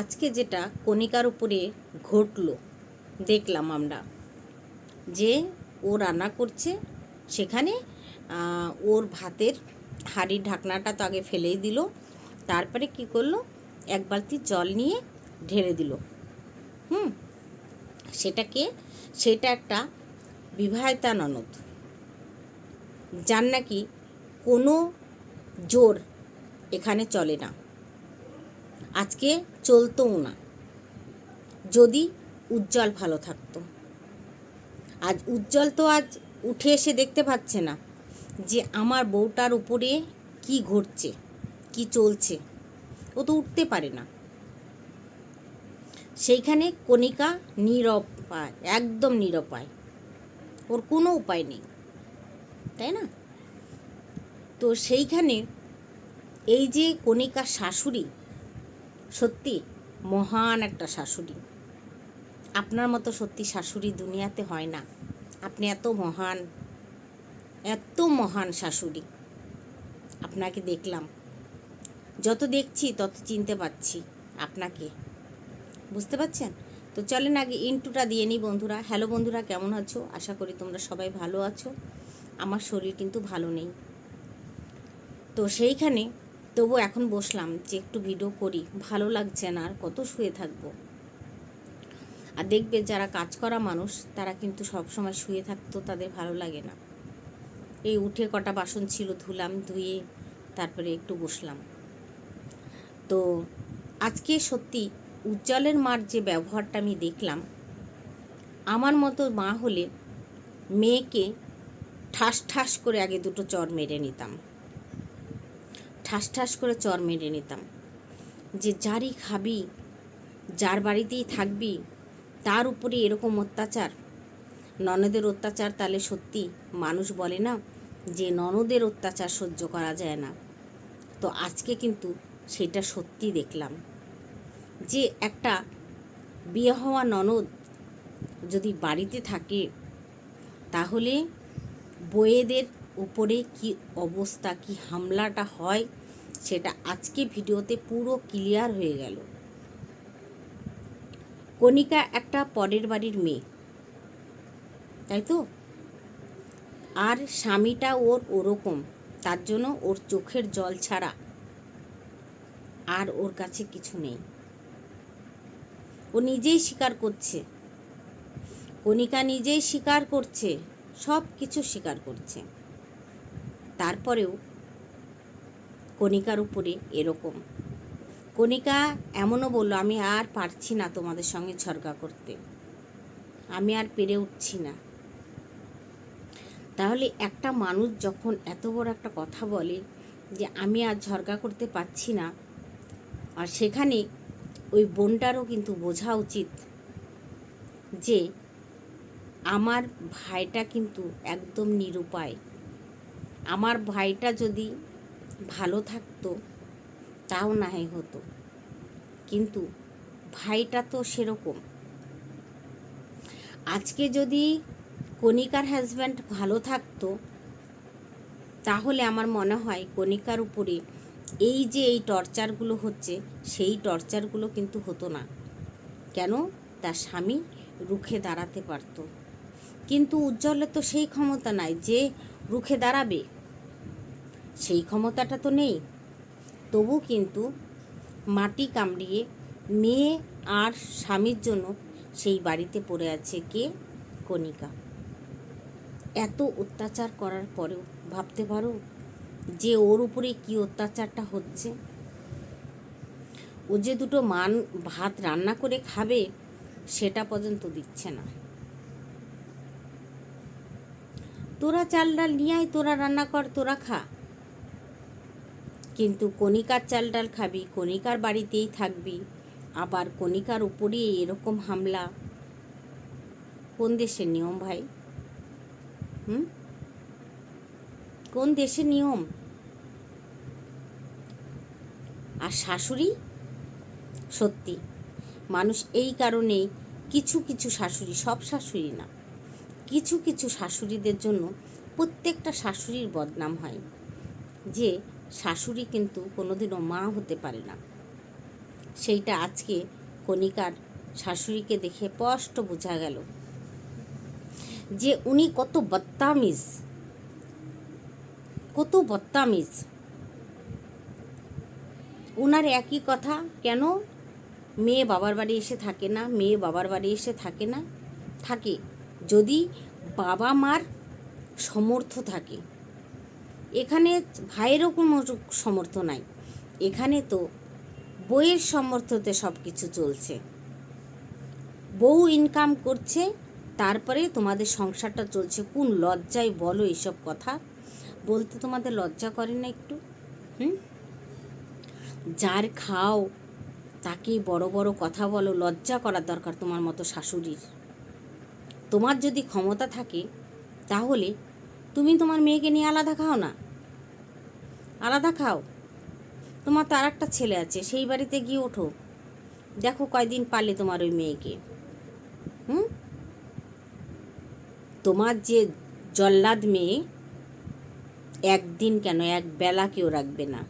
আজকে যেটা কণিকার উপরে ঘটলো, দেখলাম আমরা যে ও রান্না করছে, সেখানে ওর ভাতের হাঁড়ির ঢাকনাটা তো আগে ফেলেই দিল, তারপরে কি করল, এক বালতি জল নিয়ে ঢেলে দিল। হুম, সেটাকে, সেটা একটা বিবাহিতা ননদ। যার নাকি কোনো জোর এখানে চলে না। আজকে চলতোও না। যদি উজ্জ্বল ভালো থাকতো। আজ উজ্জ্বল তো আজ উঠে এসে দেখতে পাচ্ছে না যে আমার বউটার উপরে কি ঘটছে, কি চলছে। ও তো উঠতে পারে না। সেইখানে কণিকা নিরপায় একদম নিরপায় ওর কোনো উপায় নেই, তাই না? তো সেইখানে এই যে কণিকার শাশুড়ি সত্যি মহান একটা শাশুড়ি। আপনার মতো সত্যি শাশুড়ি দুনিয়াতে হয় না। আপনি এত মহান এত মহান শাশুড়ি। আপনাকে দেখলাম। যত দেখছি, তত চিনতে পারছি আপনাকে। বুঝতে পারছেন? তো চলেন আগে ইন্টুটা দিয়ে নিই বন্ধুরা। হ্যালো বন্ধুরা, কেমন আছো? আশা করি তোমরা সবাই ভালো আছো। আমার শরীর কিন্তু ভালো নেই। তো সেইখানে তবু এখন বসলাম যে একটু ভিডিও করি। ভালো লাগছে না আর কত শুয়ে থাকব। আর দেখবে যারা কাজ করা মানুষ, তারা কিন্তু সব সময় শুয়ে থাকতো, তাদের ভালো লাগে না। এই উঠে কটা বাসন ছিল ধুলাম, ধুয়ে তারপরে একটু বসলাম। তো আজকে সত্যি উজ্জ্বলের মার যে ব্যবহারটা আমি দেখলাম, আমার মতো মা হলে মেয়েকে ঠাস ঠাস করে আগে দুটো চর মেরে নিতাম। ঠাস ঠাস করে চর মেরে নিতাম। যে যারই খাবি, যার বাড়িতেই থাকবি, তার উপরে এরকম অত্যাচার। ননদের অত্যাচার তাহলে সত্যি মানুষ বলে না যে ননদের অত্যাচার সহ্য করা যায় না। তো আজকে কিন্তু সেটা সত্যি দেখলাম। যে একটা বিয়ে হওয়া ননদ যদি বাড়িতে থাকে, তাহলে বইয়েদের উপরে কি অবস্থা, কি হামলাটা হয় সেটা আজকে ভিডিওতে পুরো ক্লিয়ার হয়ে গেল। কণিকা একটা পরের বাড়ির মেয়ে, তাই তো? আর স্বামীটা ওর ওরকম, তার জন্য ওর চোখের জল ছাড়া আর ওর কাছে কিছু নেই। ও নিজেই স্বীকার করছে। কণিকা নিজেই স্বীকার করছে সব কিছু স্বীকার করছে। তারপরেও কণিকার উপরে এরকম। কণিকা এমনও বলল, আমি আর পারছি না তোমাদের সঙ্গে ঝরগা করতে। আমি আর পেরে উঠছি না। তাহলে একটা মানুষ যখন এত বড় একটা কথা বলে যে, আমি আর ঝরগা করতে পারছি না। আর সেখানে ওই বোনটারও কিন্তু বোঝা উচিত যে, আমার ভাইটা কিন্তু একদম নিরুপায়। আমার ভাইটা যদি ভালো থাকতো, তাও না হয় হতো। কিন্তু ভাইটা তো সেরকম। আজকে যদি কণিকার হাজব্যান্ড ভালো থাকতো, তাহলে আমার মনে হয় কণিকার উপরে এই যে এই টর্চারগুলো হচ্ছে, সেই টর্চারগুলো কিন্তু হতো না। কেন? তার স্বামী রুখে দাঁড়াতে পারত। কিন্তু উজ্জ্বলের তো সেই ক্ষমতা নাই যে রুখে দাঁড়াবে। সেই ক্ষমতাটা তো নেই। তবু কিন্তু মাটি কামড়িয়ে মেয়ে আর স্বামীর জন্য সেই বাড়িতে পড়ে আছে কে? কণিকা। এত অত্যাচার করার পরেও ভাবতে পারো যে ওর উপরে কি অত্যাচারটা হচ্ছে? ও যে দুটো মান ভাত রান্না করে খাবে সেটা পর্যন্ত দিচ্ছে না। তোরা চাল ডাল নিয়ে আয়, তোরা রান্না কর, তোরা খা। কিন্তু কণিকার চাল ডাল খাবি, কণিকার বাড়িতেই থাকবি। আবার কণিকার উপরে এরকম হামলা। কোন দেশের নিয়ম ভাই? হুম? কোন দেশের নিয়ম? আর শাশুড়ি? সত্যি, মানুষ এই কারণেই কিছু কিছু শাশুড়ি, সব শাশুড়ি না, কিছু কিছু শাশুড়িদের জন্য প্রত্যেকটা শাশুড়ির বদনাম হয়। যে শাশুড়ি কিন্তু কোনোদিনও মা হতে পারে না। সেইটা আজকে কণিকার শাশুড়িকে দেখে স্পষ্ট বোঝা গেল যে উনি কত বত্তামিজ কত বত্তামিজ ওনার একই কথা, কেন? মেয়ে বাবার বাড়ি এসে থাকে না, মেয়ে বাবার বাড়ি এসে থাকে না, থাকে। যদি বাবা মার সমর্থ থাকে এখানে ভাইয়েরও কোনো সমর্থ নাই। এখানে তো বইয়ের সমর্থতে সব কিছু চলছে। বউ ইনকাম করছে, তারপরে তোমাদের সংসারটা চলছে। কোন লজ্জায় বলো এইসব কথা? বলতে তোমাদের লজ্জা করে না একটু? হুম? যার খাও তাকে বড় বড় কথা বলো। লজ্জা করার দরকার তোমার মতো শাশুড়ির। তোমার যদি ক্ষমতা থাকে, তাহলে তুমি তোমার মেয়েকে নিয়ে আলাদা খাও না? আলাদা খাও। তোমার তো আর একটা ছেলে আছে, সেই বাড়িতে গিয়ে ওঠো। দেখো কয়দিন পারলে তোমার ওই মেয়েকে। হুম? তোমার যে জল্লাদ মেয়ে, একদিন কেন এক বেলা কেউ রাখবে না।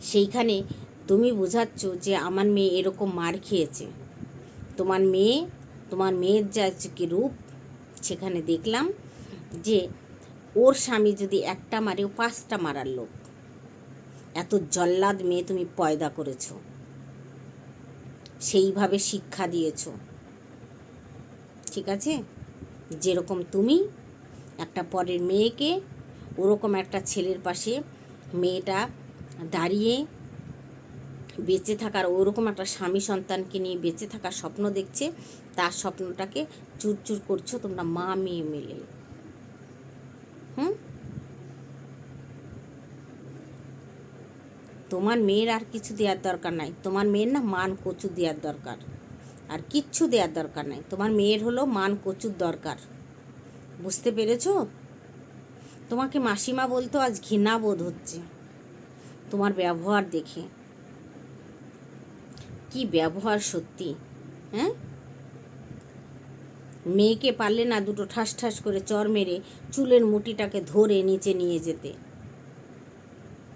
সেইখানে তুমি বোঝাচ্ছ যে আমার মেয়ে এরকম মার খেয়েছে। তোমার মেয়ে, তোমার মেয়ের যা কি রূপ, সেখানে দেখলাম যে ওর স্বামী যদি একটা মারেও পাঁচটা মারার লোক। এত জল্লাদ মেয়ে তুমি পয়দা করেছ। সেইভাবে শিক্ষা দিয়েছ। ঠিক আছে? যেরকম তুমি একটা পরের মেয়েকে, ওরকম একটা ছেলের পাশে মেয়েটা দাঁড়িয়ে বেঁচে থাকার, ওরকম একটা স্বামী সন্তানকে নিয়ে বেঁচে থাকার স্বপ্ন দেখছে, তার স্বপ্নটাকে চুরচুর করছ, তোমরা মা মেয়ে মিলে। হুম? তোমার মেয়ের আর কিছু দেওয়ার দরকার নাই। তোমার মেয়ের না মান কচু দেওয়ার দরকার। আর কিচ্ছু দেওয়ার দরকার নাই। তোমার মেয়ের হলো মান কচুর দরকার। বুঝতে পেরেছ? তোমাকে মাসিমা বলতো আজ ঘৃণা বোধ হচ্ছে। তোমার ব্যবহার দেখে। কি ব্যবহার সত্যি হ্যাঁ? মেয়েকে পারলে না দুটো ঠাস ঠাস করে চর মেরে চুলের মুটিটাকে ধরে নিচে নিয়ে যেতে।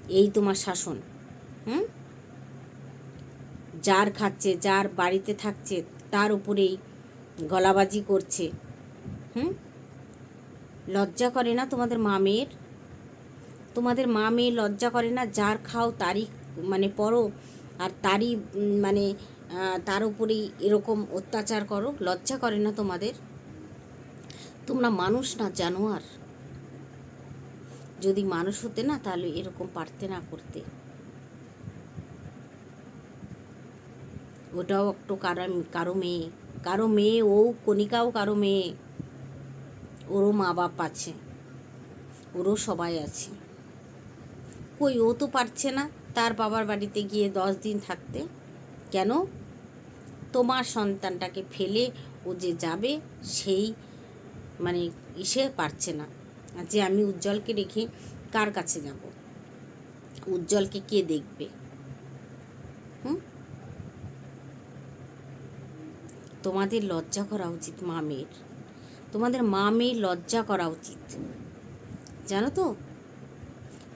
এই তোমার শাসন, হুম? যার খাচ্ছে, যার বাড়িতে থাকছে, তার উপরেই গলাবাজি করছে, হুম? লজ্জা করে না তোমাদের মা মেয়ের? তোমাদের মা মেয়ে লজ্জা করে না? যার খাও তারই মানে পড়ো আর তারই মানে তার উপরেই এরকম অত্যাচার করো, লজ্জা করে না তোমাদের? তোমরা মানুষ না, জানোয়ার। যদি মানুষ হতে না, তাহলে এরকম পারতে না করতে। ওটাও একটু কারও কারও মেয়ে। কারও মেয়ে ও কণিকাও কারও মেয়ে। ওরও মা বাপ আছে। ওরও সবাই আছে। কই, ও তো পারছে না তার বাবার বাড়িতে গিয়ে দশ দিন থাকতে। কেন? তোমার সন্তানটাকে ফেলে ও যে যাবে, সেই মানে ইসে পারছে না। যে আমি উজ্জ্বলকে রেখে কার কাছে যাব? উজ্জ্বলকে কে দেখবে? হুম? তোমাদের লজ্জা করা উচিত মা মেয়ের তোমাদের মা মেয়ের লজ্জা করা উচিত। জানো তো?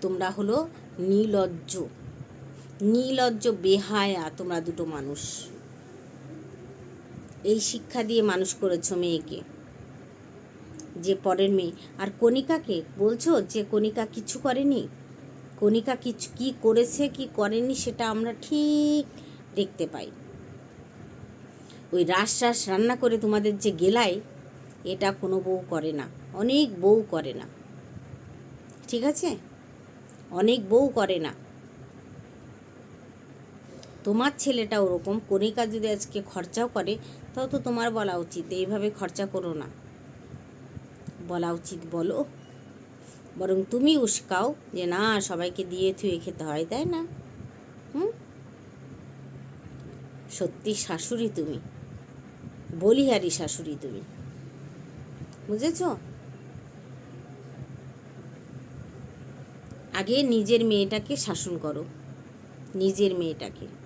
তোমরা হলো নিলজ্জ। নিলজ্জ বেহায়া তোমরা দুটো মানুষ। এই শিক্ষা দিয়ে মানুষ করেছ মেয়েকে, যে পরের মেয়ে। আর কণিকাকে বলছো যে কণিকা কিছু করেনি? কণিকা কিছু কি করেছে, কি করেনি সেটা আমরা ঠিক দেখতে পাই। ওই রাস রাস রান্না করে তোমাদের যে গেলাই এটা কোনো বউ করে না। অনেক বউ করে না। ঠিক আছে? অনেক বউ করে না। তোমার ছেলেটা ওরকম কণিকা যদি আজকে খরচাও করে, তাও তো তোমার বলা উচিত, এইভাবে খরচা করো না। বলা উচিত বলো। বরং তুমি উস্কাও যে না, সবাইকে দিয়ে থুয়ে খেতে হয়, তাই না? হুম? সত্যি শাশুড়ি তুমি। বলিহারি শাশুড়ি তুমি। বুঝেছ? আগে নিজের মেয়েটাকে শাসন করো। নিজের মেয়েটাকে।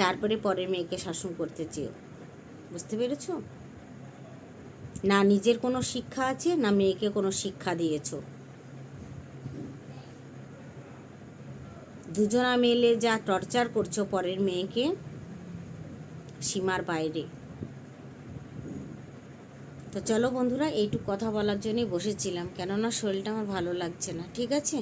তারপরে পরের মেয়েকে শাসন করতে চেয়েও। বুঝতে পেরেছ? না নিজের কোনো শিক্ষা আছে, না মেয়েকে কোনো শিক্ষা দিয়েছ। দুজনা মেলে যা টর্চার করছ পরের মেয়েকে, সীমার বাইরে। তো চলো বন্ধুরা, এইটুকু কথা বলার জন্যই বসেছিলাম, কেননা শরীরটা আমার ভালো লাগছে না, ঠিক আছে?